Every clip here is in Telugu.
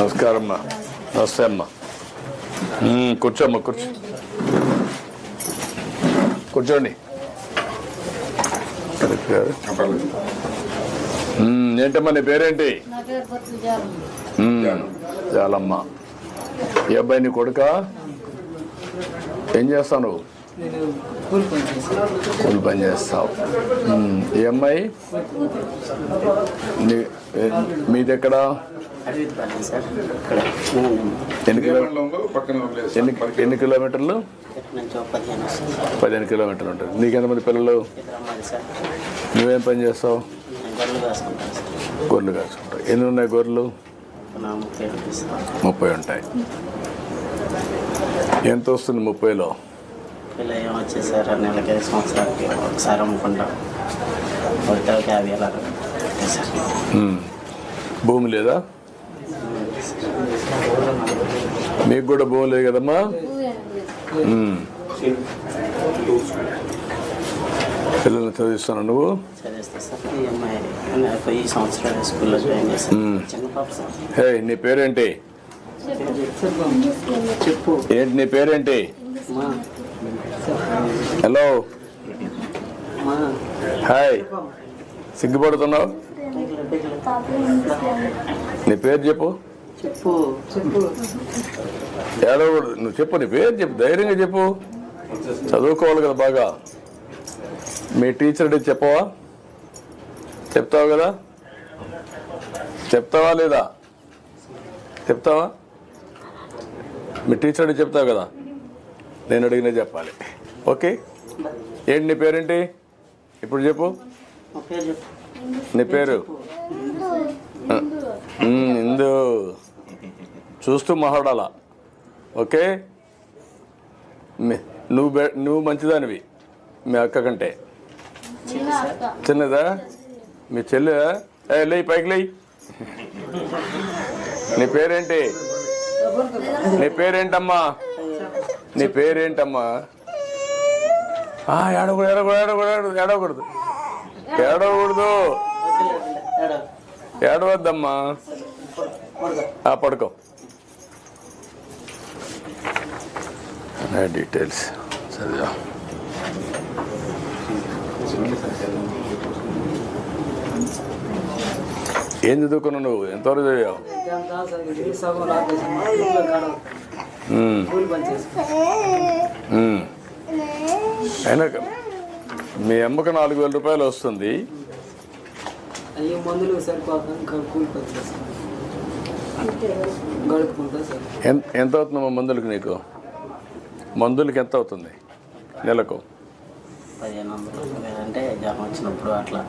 నమస్కారం అమ్మా నమస్తే అమ్మా. మ్మ్, కూర్చోమ్మా కూర్చో. కూర్చోండి. ఏంటమ్మా నీ పేరేంటి? చాలమ్మా ఈ అబ్బాయి నీ కొడుక? ఏం చేస్తావు నువ్వు? కూలి పని చేస్తావు. మ్మ్, ఈ అమ్మాయి? నీ ఎన్ని ఎన్ని కిలోమీటర్లు? పదిహేను కిలోమీటర్లు ఉంటుంది. నీకెంతమంది పిల్లలు? నువ్వేం పని చేస్తావు? గొర్రెలు కాసుకుంటావు ఎన్ని ఉన్నాయి గొర్రెలు? ముప్పై ఉంటాయి. ఎంత వస్తుంది ముప్పైలో? పిల్ల ఏమొచ్చేది సార్ నెలకి ఐదు సంవత్సరాలకి ఒకసారి అమ్ముకుంటాం. యాభై ఉంటాయి సార్ మ్మ్. భూమి లేదా? మీకు కూడా భూమి లేదు కదమ్మా? మ్మ్. పిల్లల్ని చదివిస్తాను నువ్వు? హే నీ పేరేంటి? చెప్పు. ఏంటి నీ పేరేంటి? హలో హాయ్ సిగ్గుపడుతున్నావు? నీ పేరు చెప్పు. ఏడవకూడదు. నువ్వు చెప్పు నీ పేరు చెప్పు ధైర్యంగా చెప్పు. చదువుకోవాలి కదా బాగా. మీ టీచర్ చెప్పవా? చెప్తావు కదా? చెప్తావా లేదా? చెప్తావా? మీ టీచర్ చెప్తావు కదా? నేను అడిగినా చెప్పాలి. ఓకే? ఏంటి నీ పేరేంటి? ఇప్పుడు చెప్పు. నీ పేరు? ఇందు చూస్తూ మాట్లాడాలా ఓకే? నువ్వు బె- నువ్వు మంచిదానివి మీ అక్క కంటే. చిన్నదా? మీ చెల్లె? ఏ లేయి పైకి లేయి. నీ పేరేంటి? నీ పేరేంటమ్మా? నీ పేరేంటమ్మా? ఆ, ఏడకూడదు ఏడకూడదు ఏడవకూడదు ఏడవకూడదు ఏడవద్దమ్మా. ఆ, పడుకో. నా డీటెయిల్స్ చదివా ఏం చదువుకున్నావు నువ్వు? ఎంతవరకు చదివావు. అయినా మీ అమ్మకు నాలుగు వేల రూపాయలు వస్తుంది. ఎంత అవుతుందమ్మా మందులకి నీకు? మందులకి ఎంత అవుతుంది? నెలకు? పదిహేను వందలు అంటే జ్వరం వచ్చినప్పుడు అట్లా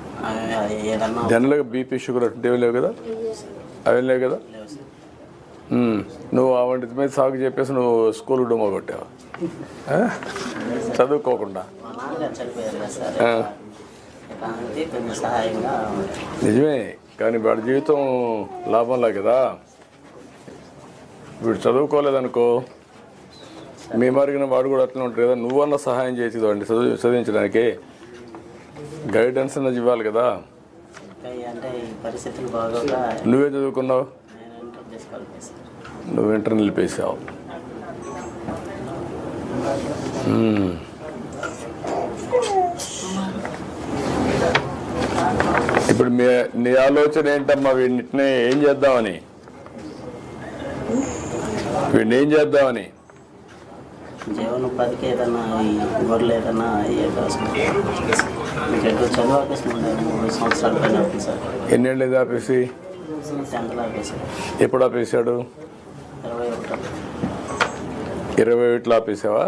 ఏదన్నా జనరల్గా బీపీ షుగర్ అటువంటివి లేవు కదా అవి లేవు కదా నువ్వు ఆ వంటి మీద సాగు చెప్పేసి నువ్వు స్కూల్ డొమ్మ కొట్టావు చదువుకోకుండా నిజమే కానీ వాడి జీవితం లాభంలా కదా వీడు చదువుకోలేదనుకో మీ మరిగిన వాడు కూడా అట్లా ఉంటాడు కదా. నువ్వన్నా సహాయం చేసేది వాడిని చదువు చదివించడానికి గైడెన్స్ అన్నది ఇవ్వాలి కదా. నువ్వే చదువుకున్నావు? నువ్వు ఇంటర్ నిలిపేసావు మ్మ్. ఇప్పుడు మీ నీ ఆలోచన ఏంటమ్మా? వీటిని ఏం చేద్దామని? వీడిని ఏం చేద్దామని? జీవనోపాధికి ఏదన్నా ఈ గొర్రెలు ఏదన్నా ఏ మీకు ఎక్కువ చదువు ఆపేసి మూడు సంవత్సరాల పైన అవుతుంది సార్. ఎన్నేళ్ళు ఇది ఆపేసి? టెన్త్లో ఆపేసి ఎప్పుడు ఆపేసాడు ఇరవై ఒకటో. ఇరవై ఒకటిలో ఆపేసావా?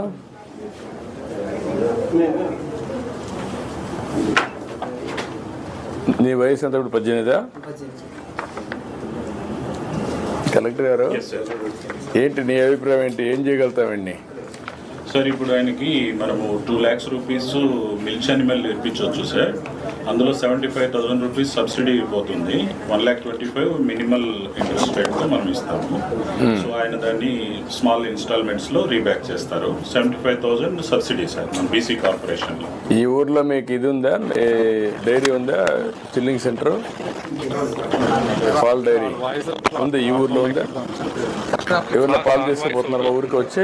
నీ వయసు ఎంత ఇప్పుడు? పద్దెనిమిదా? కలెక్టర్ గారు? ఏంటి నీ అభిప్రాయం ఏంటి? ఏం చేయగలుగుతామండి సార్ ఇప్పుడు ఆయనకి మనము two lakhs rupees milk animal ఇప్పించవచ్చు sir. అందులో seventy five thousand rupees subsidy పోతుంది. One lakh twenty five minimal interest రేట్తో మనం ఇస్తాము సో ఆయన దాన్ని స్మాల్ ఇన్స్టాల్మెంట్స్లో రీబ్యాక్ చేస్తారు. Seventy five thousand subsidy sir మన బీసీ కార్పొరేషన్లో ఈ ఊర్లో మీకు ఇది ఉందా? డైరీ ఉందా? Chilling center? Paul dairy. ఉంది ఈ ఊర్లో ఉందా? ఎవరిలో పాలు తీసుకుపోతున్నారు మా ఊరికి వచ్చి?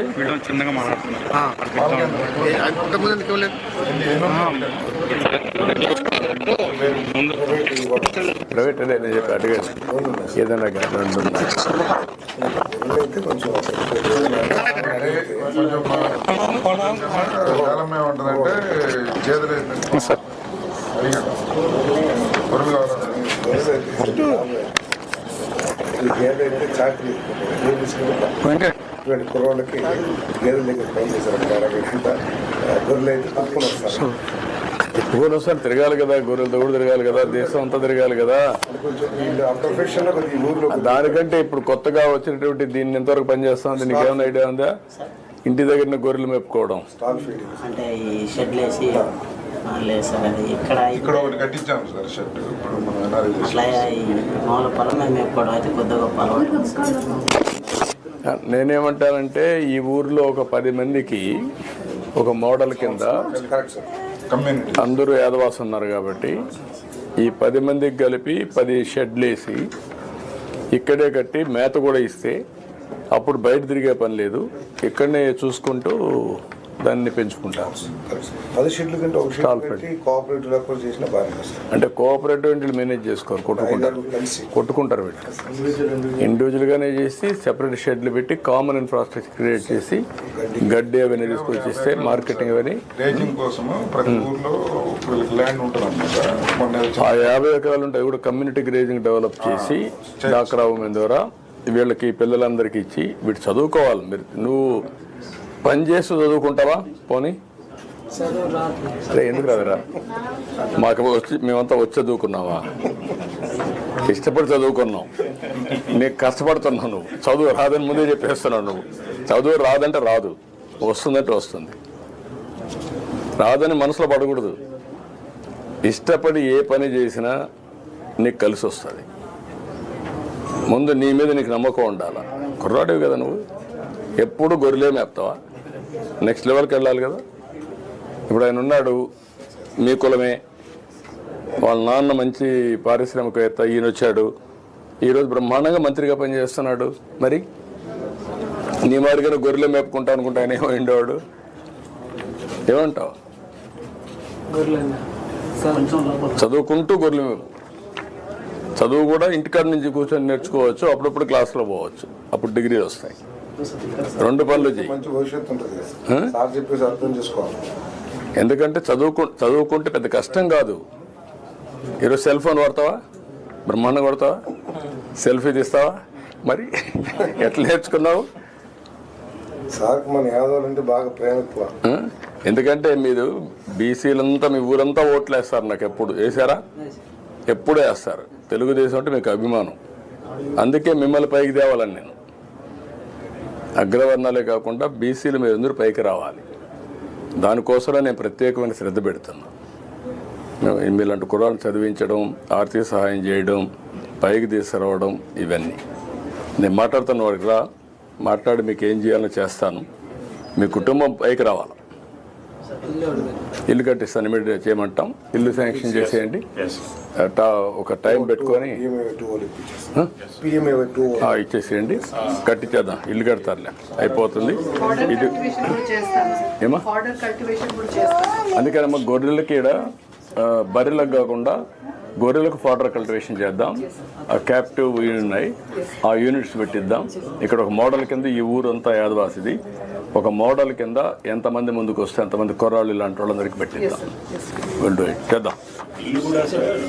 ప్రైవేట్ నేను చెప్పి అడిగాను ఏదైనా చేతులు పొరుగు ఏదైతే చాకరీ ఇటువంటి కుర్రోళ్ళకి గేదెల దగ్గర పని చేశారు? గొర్రెలు అయితే తక్కువ వస్తారు వస్తారు తిరగాలి కదా గొర్రెలతో కూడా తిరగాలి కదా దేశం అంతా తిరగాలి కదా. దానికంటే ఇప్పుడు కొత్తగా వచ్చినటువంటి దీన్ని ఎంతవరకు పనిచేస్తుంది? నీకు ఏమైనా ఐడియా ఉందా? ఇంటి దగ్గర గొర్రెలు మెప్పుకోవడం అంటే ఈ షెడ్లు వేసి ఆ, లేదు సార్ అది ఇక్కడ ఇక్కడ ఒకటి కట్టించాము సార్ షర్ట్ ఇప్పుడు మనం ఎన్ఆర్ఐ అట్లా ఈ మామూలు పొలం మేము మేపుకోవడం అయితే కొద్దిగా గొప్ప అలవాటు. నేనేమంటానంటే ఈ ఊర్లో ఒక పది మందికి ఒక మోడల్ కింద కరెక్ట్ సార్ కమ్యూనిటీ. అందరూ యాదవాస్ ఉన్నారు కాబట్టి ఈ పది మందికి కలిపి పది షెడ్లు వేసి ఇక్కడే కట్టి మేత కూడా ఇస్తే అప్పుడు బయట తిరిగే పని లేదు. ఇక్కడనే చూసుకుంటూ దాన్ని పెంచుకుంటారు. పది కంటే ఒక పెట్టి కోఆపరేటివ్ చేసిన అంటే కోఆపరేటివ్ వీళ్ళు మేనేజ్ చేసుకోరు కొట్టుకుంటారు. కొట్టుకుంటారు వీళ్ళు. ఇండివిజువల్గానే చేసి సెపరేట్ షెడ్లు పెట్టి కామన్ ఇన్ఫ్రాస్ట్రక్చర్ క్రియేట్ చేసి గడ్డి అవన్నీ తీసుకొచ్చిస్తే మార్కెటింగ్ అవన్నీ. రేజింగ్ కోసము ప్రతి ఊర్లో వీళ్ళకి ల్యాండ్ ఉంటుంది అనమాట మొన్న ఆ యాభై ఎకరాలు ఉంటాయి. కూడా కమ్యూనిటీ గ్రేజింగ్ డెవలప్ చేసి డాక్రా ఉమెన్ ద్వారా వీళ్ళకి పిల్లలందరికీ ఇచ్చి వీటి చదువుకోవాలి. మీరు నువ్వు పని చేస్తూ చదువుకుంటావా? పోనీ. అరే ఎందుకు రాదురా? మాకు వచ్చి మేమంతా వచ్చి చదువుకున్నావా? ఇష్టపడి చదువుకున్నావు నీకు కష్టపడుతున్నావు నువ్వు. చదువు రాదని ముందే చెప్పేస్తున్నావు నువ్వు. చదువు రాదంటే రాదు. వస్తుందంటే వస్తుంది. రాదని మనసులో పడకూడదు. ఇష్టపడి ఏ పని చేసినా నీకు కలిసి వస్తుంది. ముందు నీ మీద నీకు నమ్మకం ఉండాలా? కుర్రాడివి కదా నువ్వు. ఎప్పుడు గొర్రెలే మేపుతావా? నెక్స్ట్ లెవెల్కి వెళ్ళాలి కదా? ఇప్పుడు ఆయన ఉన్నాడు మీ కులమే. వాళ్ళ నాన్న మంచి పారిశ్రామికవేత్త ఈయన వచ్చాడు. ఈరోజు బ్రహ్మాండంగా మంత్రిగా పనిచేస్తున్నాడు. మరి? నీ మాదిరిగా గొర్రెలు మేపుకుంటా అనుకుంటా ఆయన ఏమో ఉండేవాడు. ఏమంటావు? చదువుకుంటూ గొర్రెలు మేపు. చదువు కూడా ఇంటికాడ నుంచి కూర్చొని నేర్చుకోవచ్చు అప్పుడప్పుడు క్లాస్లో పోవచ్చు. అప్పుడు డిగ్రీలు వస్తాయి. రెండు పనులు చెయ్యి. మంచి భవిష్యత్తు ఉంటుంది. కదా. సార్ చెప్పేసి అర్థం చేసుకోవాలి. ఎందుకంటే చదువుకు చదువుకుంటే పెద్ద కష్టం కాదు. ఈరోజు సెల్ ఫోన్ వాడతావా? బ్రహ్మాండం కొడతావా సెల్ఫీ తీస్తావా? మరి ఎట్లా నేర్చుకున్నావు? మన బాగా ప్రేమ? ఎందుకంటే మీరు బీసీలంతా మీ ఊరంతా ఓట్లు వేస్తారు నాకు ఎప్పుడు. వేసారా ఎప్పుడు వేస్తారు. తెలుగుదేశం అంటే మీకు అభిమానం. అందుకే మిమ్మల్ని పైకి తేవాలని నేను. అగ్రవర్ణాలే కాకుండా బీసీలు మీరు అందరూ పైకి రావాలి. దానికోసమే నేను ప్రత్యేకమైన శ్రద్ధ పెడుతున్నా. మీలాంటి కురాలను చదివించడం ఆర్థిక సహాయం చేయడం పైకి తీసుకురావడం ఇవన్నీ. నేను మాట్లాడుతున్న వాడికి రా మాట్లాడి మీకు ఏం చేయాలో చేస్తాను. మీ కుటుంబం పైకి రావాలి? ఇల్లు కట్టిస్తాను ఇమీడియట్ చేయమంటాం. ఇల్లు శాంక్షన్ చేసేయండి. ఒక టైం పెట్టుకొని ఇచ్చేసేయండి. కట్టించేద్దాం ఇల్లు కడతారులే. అయిపోతుంది. ఇది కల్టివేషన్ కూడా చేస్తాను. ఏమా? ఆర్డర్ కల్టివేషన్ కూడా చేస్తాను. అందుకని గొర్రెలకి ఈడ ఆ, బర్రెలకు కాకుండా గొర్రెలకు ఫాడర్ కల్టివేషన్ చేద్దాం. ఆ క్యాప్టివ్ ఉన్నాయి. ఆ యూనిట్స్ పెట్టిద్దాం. ఇక్కడ ఒక మోడల్ కింద ఈ ఊరంతా యాదవాసిది. ఒక మోడల్ కింద ఎంతమంది ముందుకు వస్తే ఎంతమంది కుర్రాళ్ళు ఇలాంటి వాళ్ళందరికీ పెట్టిద్దాం. చేద్దాం. ఇల్లు కూడా సార్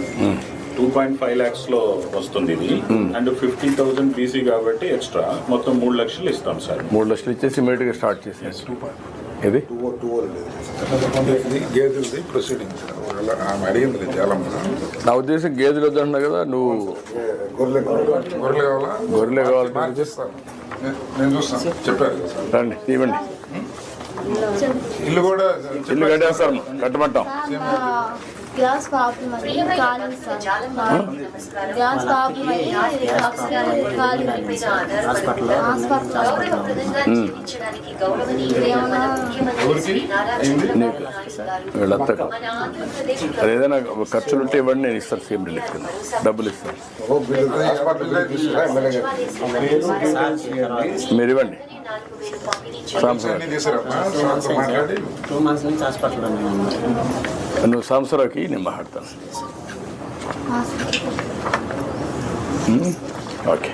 టూ పాయింట్ ఫైవ్ ల్యాక్స్లో వస్తుంది ఇది. అండ్ ఫిఫ్టీ థౌసండ్ బీసీ కాబట్టి ఎక్స్ట్రా మొత్తం మూడు లక్షలు ఇస్తాం సార్ మూడు లక్షలు ఇచ్చేసి ఇమీడియట్గా స్టార్ట్ చేసేసి ఇది నా ఉద్దేశం గేదెలు వద్దంటున్నా కదా నువ్వు గొర్రెలు గొర్రెలు కావాలా గొర్రెలే కావాలి నేను చూస్తాను చెప్పారు. రండి ఇవ్వండి. ఇల్లు కూడా ఇల్లు కట్టేస్తారు కట్టమంటాం. ప్రాబ్లం అది కాలేదు సార్. అయ్యి ఆక్సిజన్ కాలేదు వీళ్ళంతా అది ఏదైనా ఖర్చులు ఉంటే ఇవ్వండి నేను ఇస్తాను సీఎం రిలీఫ్ కింద. డబ్బులు ఇస్తాను. హాస్పిటల్ మీరు ఇవ్వండి. నువ్వు సాంసరావుకి నేను మాట్లాడతాను. ఓకే.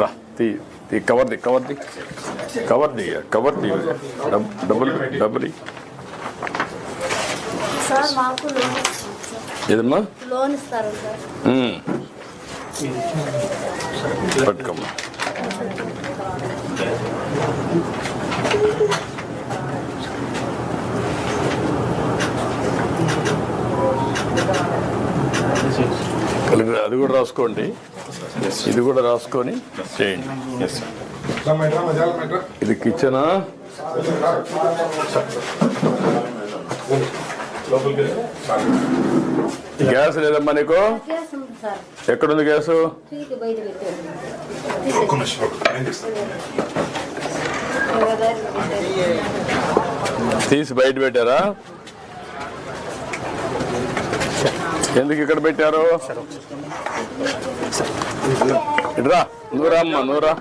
రా తీ తీ కవర్ది కవర్ది కవర్ది కవర్ది డబ్ డబ్బులు డబ్బులు ఇ. సార్ మాకు లోన్ ఇస్తారు ఏదమ్మా. పట్టుకోమ్మా. అది కూడా రాసుకోండి. ఇది కూడా రాసుకొని చేయండి. ఇది కిచెనా? గ్యాస్ లేదమ్మా నీకు? ఎక్కడుంది గ్యాసు. తీసి బయట పెట్టారా? ఎందుకు ఇక్కడ పెట్టారు? ఇట్రా నూరా అమ్మ నూరా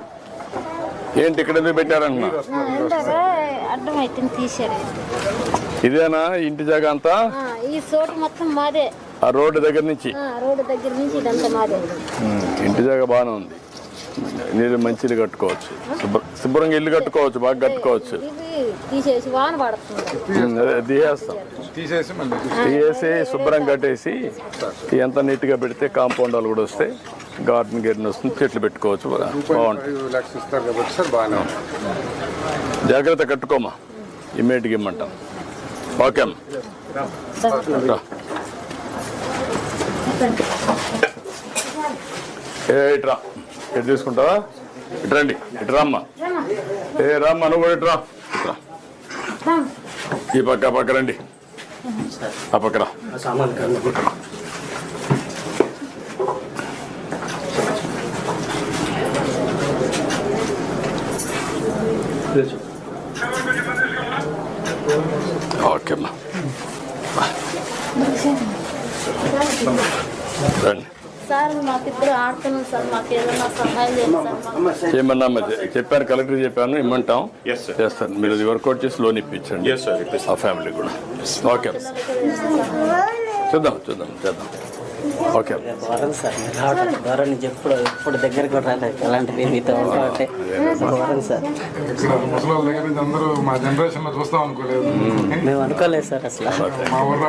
ఏంటి ఇక్కడ ఎందుకు తీసారు. ఇదేనా ఇంటి జాగా అంతా? ఆ, ఈ చోటు మొత్తం మాదే. ఆ రోడ్డు దగ్గర నుంచి? ఆ, రోడ్డు దగ్గర నుంచి ఇదంతా మాదే. ఉమ్, ఇంటి జాగా బాగానే ఉంది. నీళ్ళు మంచి ఇల్లు కట్టుకోవచ్చు. శుభ్ర శుభ్రంగా ఇల్లు కట్టుకోవచ్చు బాగా కట్టుకోవచ్చు. ఇది తీసేసి వాన పడుతుంది. ఉమ్, అదే తీసేస్తాం. తీసేసి శుభ్రం కట్టేసి ఎంత నీట్గా పెడితే కాంపౌండ్ వాళ్ళు కూడా వస్తే గార్డెన్ గిర్డెన్ వస్తుంది చెట్లు పెట్టుకోవచ్చు బాగా బాగుంటుంది. జాగ్రత్త కట్టుకోమా ఇమ్మీడియట్గా ఇమ్మంటాం. ఓకే అమ్మ. ఏ ఇట్రా. ఎట్ తీసుకుంటావా? ఇటు రండి ఏ రామ్మా నువ్వు కూడా ఇట్రా. ఈ పక్క పక్క రండి. ఆ పక్క రా ఓకే అమ్మా రండి. సార్ మాకు ఇద్దరు ఆడుతున్నాం సార్ మాకు ఏదైనా సహాయం చేయండి సార్ మాకు. చేయమన్నా చెప్పాను కలెక్టర్ చెప్పాను ఇమ్మంటాం. Yes, sir. చేస్తాను. మీరు అది వర్కౌట్ చేసి లోన్ ఇప్పించండి. Yes, sir. ఇప్పిస్తాం. ఆ ఫ్యామిలీ కూడా. ఓకే. చూద్దాం చూద్దాం చేద్దాం. ఓకే. సార్ ఎప్పుడు ఎప్పుడు దగ్గరికి రాలేదు అలాంటివి మీతో ఉంటామంటే ఘోరం సార్ ఇక్కడ ముసలి దగ్గర నుంచి అందరూ మా జనరేషన్లో చూస్తాం అనుకోలేదు మేము అనుకోలేదు సార్ అసలు మా వాళ్ళ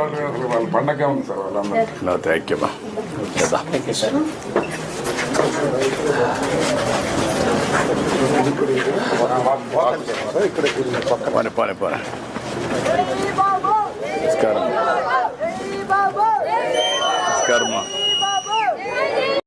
పండగ ఉంది సార్ వాళ్ళందరూ. నా థ్యాంక్ యూ చేద్దాం. పని పని పని. నమస్కారం. నమస్కారం అమ్మా.